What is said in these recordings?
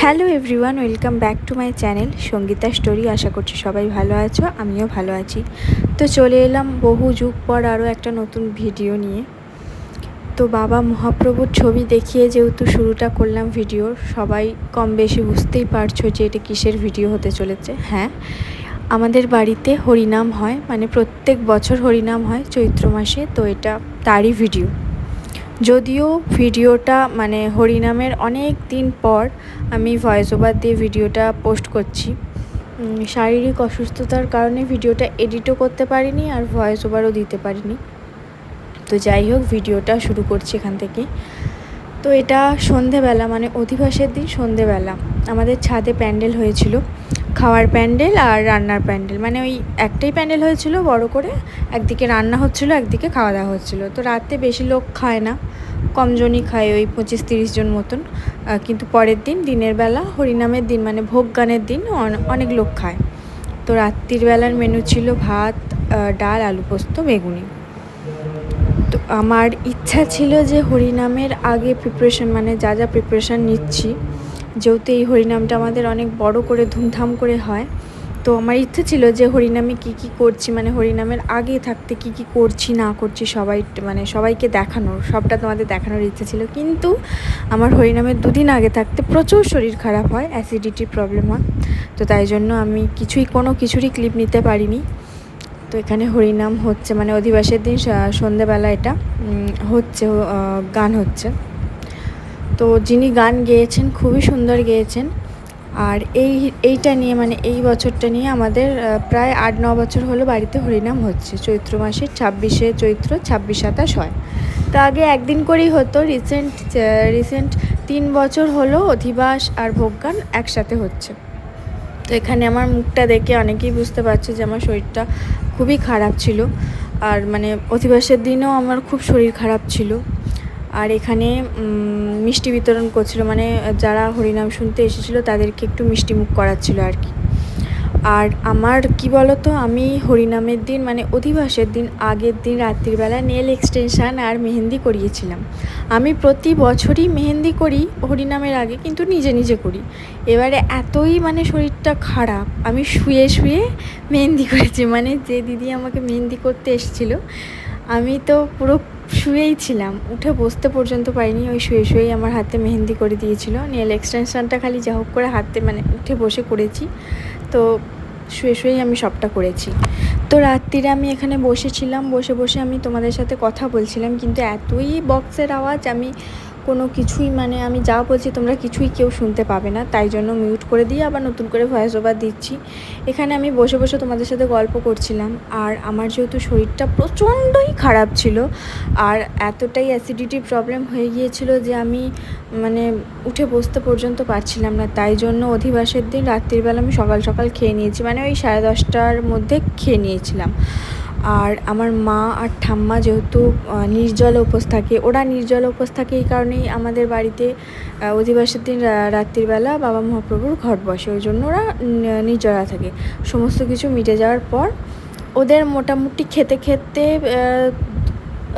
Hello everyone welcome back to my channel Sangeeta story আশা করছি সবাই ভালো আছো, আমিও ভালো আছি। তো চলে এলাম বহু যুগ পর আরও একটা নতুন ভিডিও নিয়ে। তো বাবা মহাপ্রভুর ছবি দেখিয়ে যেহেতু শুরুটা করলাম ভিডিওর সবাই কম বেশি বুঝতেই পারছ যে এটা কিসের ভিডিও হতে চলেছে। হ্যাঁ আমাদের বাড়িতে হরিনাম হয় মানে প্রত্যেক বছর হরিনাম হয় চৈত্র মাসে, তো এটা তারই ভিডিও। যদিও ভিডিওটা মানে হরিনামের অনেক দিন পর আমি ভয়েস ওভার দিয়ে ভিডিওটা পোস্ট করছি। শারীরিক অসুস্থতার কারণে ভিডিওটা এডিটও করতে পারিনি আর ভয়েস ওভারও দিতে পারিনি। তো যাই হোক, ভিডিওটা শুরু করছি এখান থেকে। তো এটা সন্ধেবেলা মানে অধিবাসের দিন সন্ধেবেলা। আমাদের ছাদে প্যান্ডেল হয়েছিল। খাওয়ার প্যান্ডেল আর রান্নার প্যান্ডেল। মানে ওই একটাই প্যান্ডেল হয়েছিল বড় করে, একদিকে রান্না হচ্ছিল, একদিকে খাওয়া দাওয়া হচ্ছিল। তো রাতে বেশি লোক খায় না কমজনই খায় ওই পঁচিশ তিরিশ জন মতন। কিন্তু পরের দিন, দিনের বেলা, হরিনামের দিন মানে ভোগ গানের দিন অনেক লোক খায়। তো রাত্রির বেলার মেনু ছিল ভাত ডাল, আলু পোস্ত, বেগুনি। তো আমার ইচ্ছা ছিল যে হরিনামের আগে প্রিপারেশন মানে যা যা প্রিপারেশান নিচ্ছি যেহেতু এই হরিনামটা আমাদের অনেক বড় করে ধুমধাম করে হয়, তো আমার ইচ্ছে ছিল যে হরিনামে কি কি করছি মানে হরিনামের আগে থাকতে কি কি করছি, না করছি সবাই মানে সবাইকে দেখানোর সবটা তোমাদের দেখানোর ইচ্ছে ছিল। কিন্তু আমার হরিনামের দুদিন আগে থাকতে প্রচুর শরীর খারাপ হয় অ্যাসিডিটির প্রবলেম হয়, তো তাই জন্য আমি কিছুই, কোনো কিছুরই ক্লিপ নিতে পারিনি। তো এখানে হরিনাম হচ্ছে মানে অধিবাসের দিন, সা- সন্ধেবেলা এটা হচ্ছে গান হচ্ছে। তো যিনি গান গেয়েছেন, খুবই সুন্দর গেয়েছেন। আর এই, এইটা নিয়ে মানে এই বছরটা নিয়ে আমাদের প্রায় আট ন বছর হলো বাড়িতে হরিনাম হচ্ছে। চৈত্র মাসের ছাব্বিশে চৈত্র, ছাব্বিশ সাতাশ হয়। তো আগে একদিন করেই হতো রিসেন্ট রিসেন্ট তিন বছর হলো অধিবাস আর ভোগগান একসাথে হচ্ছে। তো এখানে আমার মুখটা দেখে অনেকেই বুঝতে পারছে যে আমার শরীরটা খুবই খারাপ ছিল। আর মানে অধিবাসের দিনেও আমার খুব শরীর খারাপ ছিল। আর এখানে মিষ্টি বিতরণ করছিল মানে যারা হরিনাম শুনতে এসেছিল তাদেরকে একটু মিষ্টি মুখ করাচ্ছিল আর কি। আর আমার কি বলতো, আমি হরিনামের দিন মানে অধিবাসের দিন, আগের দিন রাত্রিবেলা নেল এক্সটেনশান আর মেহেন্দি করিয়েছিলাম। আমি প্রতি বছরই মেহেন্দি করি হরিনামের আগে, কিন্তু নিজে নিজে করি। এবারে এতই মানে শরীরটা খারাপ, আমি শুয়ে শুয়ে মেহেন্দি করেছি। মানে যে দিদি আমাকে মেহেন্দি করতে এসেছিল, আমি তো পুরো শুয়েই ছিলাম। উঠে বসতে পর্যন্ত পারিনি, ওই শুয়ে শুয়েই আমার হাতে মেহেন্দি করে দিয়েছিল। নেল এক্সটেনশনটা খালি যা হোক করে হাতে মানে উঠে বসে করেছি। তো শুয়ে শুয়েই আমি সবটা করেছি। তো রাত্রিরে আমি এখানে বসেছিলাম, বসে বসে আমি তোমাদের সাথে কথা বলছিলাম, কিন্তু এতই বক্সের আওয়াজ, আমি কোনো কিছুই মানে আমি যা বলছি তোমরা কিছুই কেউ শুনতে পাবে না। তাই জন্য মিউট করে দিয়ে আবার নতুন করে ভয়েস ওভার দিচ্ছি। এখানে আমি বসে বসে তোমাদের সাথে গল্প করছিলাম। আর আমার যেহেতু শরীরটা প্রচণ্ডই খারাপ ছিল, আর এতটাই অ্যাসিডিটি প্রবলেম হয়ে গিয়েছিল যে আমি মানে উঠে বসতে পর্যন্ত পারছিলাম না। তাই জন্য অধিবাসের দিন রাত্রিবেলা আমি সকাল সকাল খেয়ে নিয়েছি। মানে ওই সাড়ে দশটার মধ্যে খেয়ে নিয়েছিলাম। আর আমার মা আর ঠাম্মা যেহেতু নির্জল উপোস থাকে ওরা নির্জল উপোস থাকে এই কারণেই আমাদের বাড়িতে অধিবাসের দিন রাত্রিবেলা বাবা মহাপ্রভুর ঘট বসে। ওই জন্য ওরা নির্জলা থাকে। সমস্ত কিছু মিটে যাওয়ার পর ওদের মোটামুটি খেতে খেতে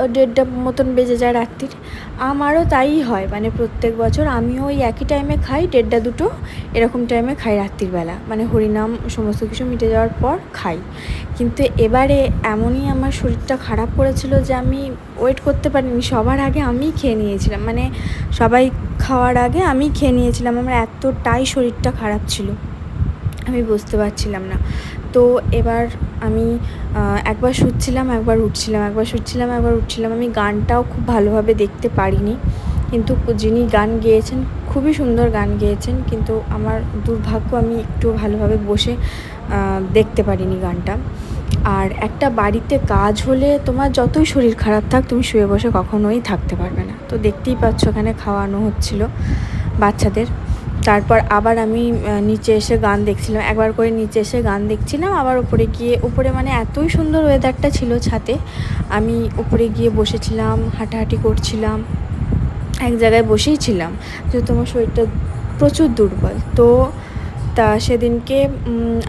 দেড়টা মতন বেজে যায় রাত্রির। আমারও তাই হয় মানে প্রত্যেক বছর আমিও ওই একই টাইমে খাই, দেড়টা দুটো এরকম টাইমে খাই রাত্রির বেলা মানে হরিনাম সমস্ত কিছু মিটে যাওয়ার পর খাই। কিন্তু এবারে এমনই আমার শরীরটা খারাপ করেছিল যে আমি ওয়েট করতে পারিনি। সবার আগে আমিই খেয়ে নিয়েছিলাম। মানে সবাই খাওয়ার আগে আমি খেয়ে নিয়েছিলাম। আমার এতটাই শরীরটা খারাপ ছিল। আমি বুঝতে পারছিলাম না। তো এবার আমি একবার শুচ্ছিলাম, একবার উঠছিলাম, একবার শুচ্ছিলাম, একবার উঠছিলাম। আমি গানটাও খুব ভালোভাবে দেখতে পারিনি। কিন্তু যিনি গান গেয়েছেন, খুবই সুন্দর গান গেয়েছেন, কিন্তু আমার দুর্ভাগ্য আমি একটু ভালোভাবে বসে দেখতে পারিনি গানটা। আর একটা বাড়িতে কাজ হলে তোমার যতই শরীর খারাপ থাক, তুমি শুয়ে বসে কখনোই থাকতে পারবে না। তো দেখতেই পাচ্ছ, ওখানে খাওয়ানো হচ্ছিল বাচ্চাদের। তারপর আবার আমি নিচে এসে গান দেখছিলাম। একবার করে নিচে এসে গান দেখছিলাম, আবার উপরে গিয়ে, উপরে মানে এতই সুন্দর ওয়েদারটা ছিল ছাতে আমি উপরে গিয়ে বসেছিলাম, হাঁটাহাঁটি করছিলাম, এক জায়গায় বসেই ছিলাম যেহেতু আমার শরীরটা প্রচুর দুর্বল। তো তা সেদিনকে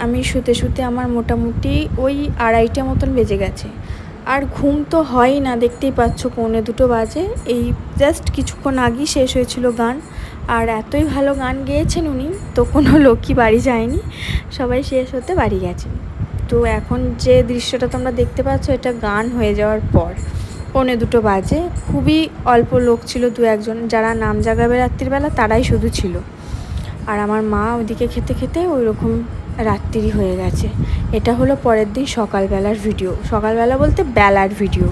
আমি শুতে শুতে আমার মোটামুটি ওই আড়াইটে মতন বেজে গেছে। আর ঘুম তো হয়ই না, দেখতেই পাচ্ছ পৌনে দুটো বাজে। এই জাস্ট কিছুক্ষণ আগেই শেষ হয়েছিল গান। আর এতই ভালো গান গেয়েছেন উনি, তো কোনো লোকই বাড়ি যায়নি, সবাই শেষ হতে বাড়ি গেছেন। তো এখন যে দৃশ্যটা তোমরা দেখতে পাচ্ছ, এটা গান হয়ে যাওয়ার পর, পৌনে দুটো বাজে। খুবই অল্প লোক ছিল, দু একজন, যারা নাম জাগাবে রাত্রিবেলা, তারাই শুধু ছিল। আর আমার মা ওদিকে খেতে খেতে ওই রকম রাত্রি হয়ে গেছে। এটা হলো পরের দিন সকালবেলার ভিডিও। সকালবেলা বলতে বেলার ভিডিও।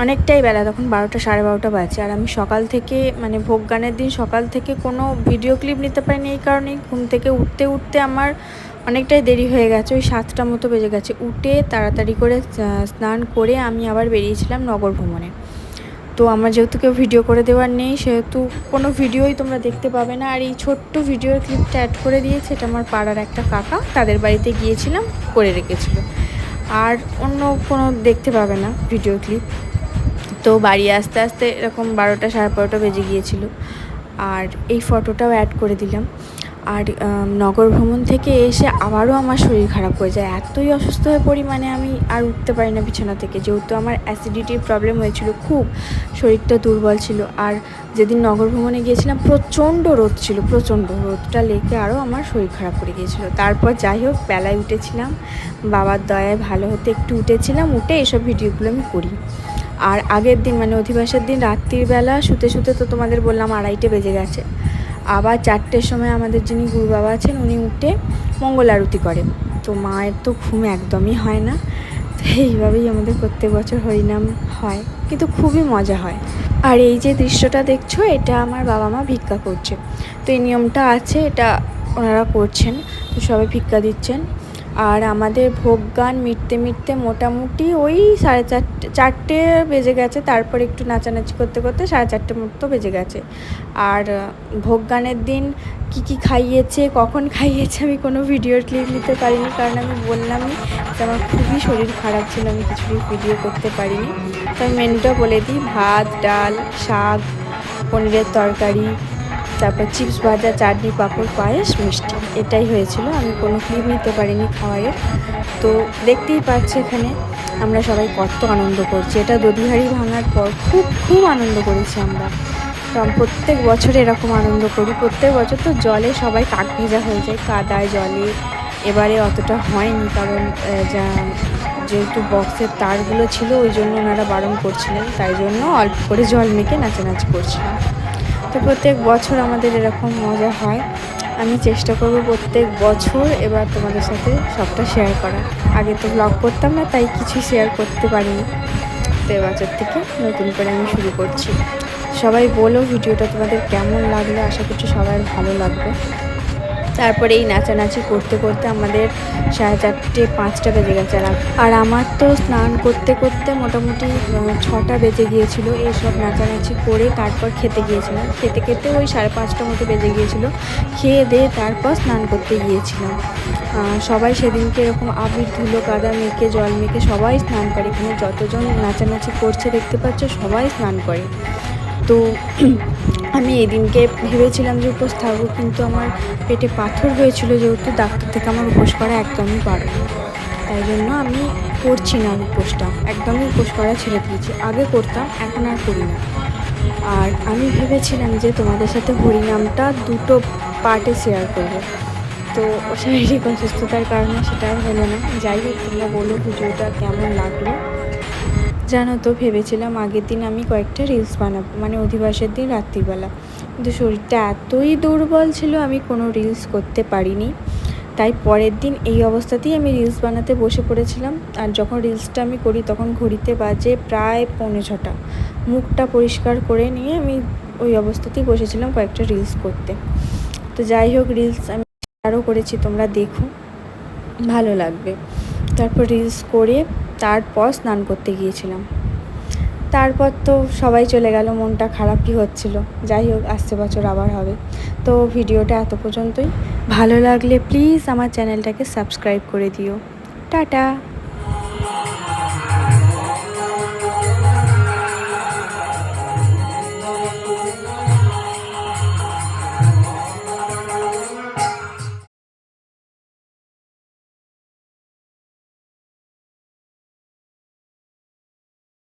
অনেকটাই বেলা, তখন বারোটা সাড়ে বারোটা বাজে। আর আমি সকাল থেকে মানে ভোগ গানের দিন সকাল থেকে কোনো ভিডিও ক্লিপ নিতে পারিনি এই কারণেই। ঘুম থেকে উঠতে উঠতে আমার অনেকটাই দেরি হয়ে গেছে, ওই সাতটা মতো বেজে গেছে। উঠে তাড়াতাড়ি করে স্নান করে আমি আবার বেরিয়েছিলাম নগর ভ্রমণে। তো আমার যেহেতু কেউ ভিডিও করে দেওয়ার নেই, সেহেতু কোনো ভিডিওই তোমরা দেখতে পাবে না। আর এই ছোট্ট ভিডিওর ক্লিপটা অ্যাড করে দিয়েছে, এটা আমার পাড়ার একটা কাকা, তাদের বাড়িতে গিয়েছিলাম, করে রেখেছিল। আর অন্য কোনো দেখতে পাবে না ভিডিও ক্লিপ তো বাড়ি আসতে আসতে এরকম বারোটা সাড়ে বারোটা বেজে গিয়েছিল। আর এই ফটোটাও অ্যাড করে দিলাম। আর নগর ভ্রমণ থেকে এসে আবারও আমার শরীর খারাপ হয়ে যায়। এতই অসুস্থ হয়ে পড়ি মানে আমি আর উঠতে পারি না বিছানা থেকে। যেহেতু আমার অ্যাসিডিটির প্রবলেম হয়েছিল খুব, শরীরটা দুর্বল ছিল। আর যেদিন নগর ভ্রমণে গিয়েছিলাম, প্রচণ্ড রোদ ছিল, প্রচণ্ড। রোদটা লেগে আরও আমার শরীর খারাপ করে গিয়েছিল। তারপর যাই হোক, বেলায় উঠেছিলাম। বাবার দয়ায় ভালো হতে একটু উঠেছিলাম, উঠে এসব ভিডিওগুলো আমি করি। আর আগের দিন মানে অধিবাসের দিন রাত্রির বেলা শুতে শুতে তো তোমাদের বললাম আড়াইটে বেজে গেছে। আবার চারটের সময় আমাদের যিনি গুরু বাবা আছেন, উনি উঠে মঙ্গল আরতি করেন। তো মায়ের তো ঘুম একদমই হয় না। তো এইভাবেই আমাদের প্রত্যেক বছর হরিনাম হয়, কিন্তু খুবই মজা হয়। আর এই যে দৃশ্যটা দেখছ, এটা আমার বাবা মা ভিক্ষা করছে। তো এই নিয়মটা আছে, এটা ওনারা করছেন। তো সবাই ভিক্ষা দিচ্ছেন। আর আমাদের ভোগ গান মিটতে মিটতে মোটামুটি ওই সাড়ে চারটে চারটে বেজে গেছে। তারপর একটু নাচানাচি করতে করতে সাড়ে চারটে মতো বেজে গেছে। আর ভোগ গানের দিন কী কী খাইয়েছে, কখন খাইয়েছে আমি কোনো ভিডিও ক্লিপ নিতে পারিনি। কারণ আমি বললামই যে আমার খুবই শরীর খারাপ ছিল, আমি কিছুই ভিডিও করতে পারিনি। তো আমি মেনুটা বলে দিই, ভাত, ডাল, শাক, পনিরের তরকারি তারপর চিপস ভাজা, চাটনি, পাঁপড়, পায়েস, মিষ্টি। এটাই হয়েছিল। আমি কোনো ক্লিপ নিতে পারিনি খাওয়ারের তো দেখতেই পাচ্ছি এখানে আমরা সবাই কত আনন্দ করছি। এটা দধিহাড়ি ভাঙার পর খুব খুব আনন্দ করেছি আমরা। কারণ প্রত্যেক বছর এরকম আনন্দ করি। প্রত্যেক বছর তো জলে সবাই কাক ভেজা হয়ে যায়, কাদায় জলে। এবারে অতটা হয়নি কারণ যা যেহেতু বক্সের তারগুলো ছিল, ওই জন্য ওনারা বারণ করছিলেন। তাই জন্য অল্প করে জল মেখে নাচানাচি করছিলাম। তো প্রত্যেক বছর আমাদের এরকম মজা হয়। আমি চেষ্টা করব প্রত্যেক বছর এবার তোমাদের সাথে সবটা শেয়ার করার। আগে তো ব্লগ করতাম না, তাই কিছু শেয়ার করতে পারিনি। তো এবছর থেকে নতুন করে আমি শুরু করছি। সবাই বলো ভিডিওটা তোমাদের কেমন লাগল? আশা করছি সবাই ভালো লাগবে। তারপরে এই নাচানাচি করতে করতে আমাদের সাড়ে চারটে, পাঁচটা বেজে গেছে আর আমার তো স্নান করতে করতে মোটামুটি ছটা বেজে গিয়েছিল। এইসব নাচানাচি করে তারপর খেতে গিয়েছিলাম। খেতে খেতে ওই সাড়ে পাঁচটা মতো বেজে গিয়েছিল। খেয়ে দিয়ে তারপর স্নান করতে গিয়েছিলাম। সবাই সেদিনকে এরকম আবির, ধুলো কাদা মেখে, জল মেখে সবাই স্নান করে। এখানে যতজন নাচানাচি করছে দেখতে পাচ্ছ সবাই স্নান করে। তো আমি এদিনকে ভেবেছিলাম যে উপোস থাকব, কিন্তু আমার পেটে পাথর হয়েছিল যেহেতু ডাক্তার থেকে আমার উপোস করা একদমই পারবে তাই জন্য আমি করছি না উপোসটা, একদমই উপোস করা ছেড়ে দিয়েছি। আগে করতাম, এখন আর করি না। আর আমি ভেবেছিলাম যে তোমাদের সাথে হরিনামটা দুটো পার্টে শেয়ার করব। তো শারীরিক অসুস্থতার কারণে সেটা আর হলো না। যাই হোক, তোমরা বলো পুজোটা কেমন লাগল। জানো তো, ভেবেছিলাম আগের দিন আমি কয়েকটা রিলস বানাবো মানে অধিবাসের দিন রাত্রিবেলা। কিন্তু শরীরটা এতই দুর্বল ছিল, আমি কোনো রিলস করতে পারিনি। তাই পরের দিন এই অবস্থাতেই আমি রিলস বানাতে বসে পড়েছিলাম। আর যখন রিলসটা আমি করি, তখন ঘড়িতে বাজে প্রায় পৌনে ছটা। মুখটা পরিষ্কার করে নিয়ে আমি ওই অবস্থাতেই বসেছিলাম কয়েকটা রিলস করতে। তো যাই হোক রিলস আমি আরও করেছি, তোমরা দেখো। ভালো লাগবে। তারপর রিলস করে তারপর স্নান করতে গিয়েছিলাম। তারপর তো সবাই চলে গেল, মনটা খারাপই হচ্ছিল। যাই হোক আসছে বছর আবার হবে। তো ভিডিওটা এত পর্যন্তই। ভালো লাগলে প্লিজ আমার চ্যানেলটাকে সাবস্ক্রাইব করে দিও। টাটা!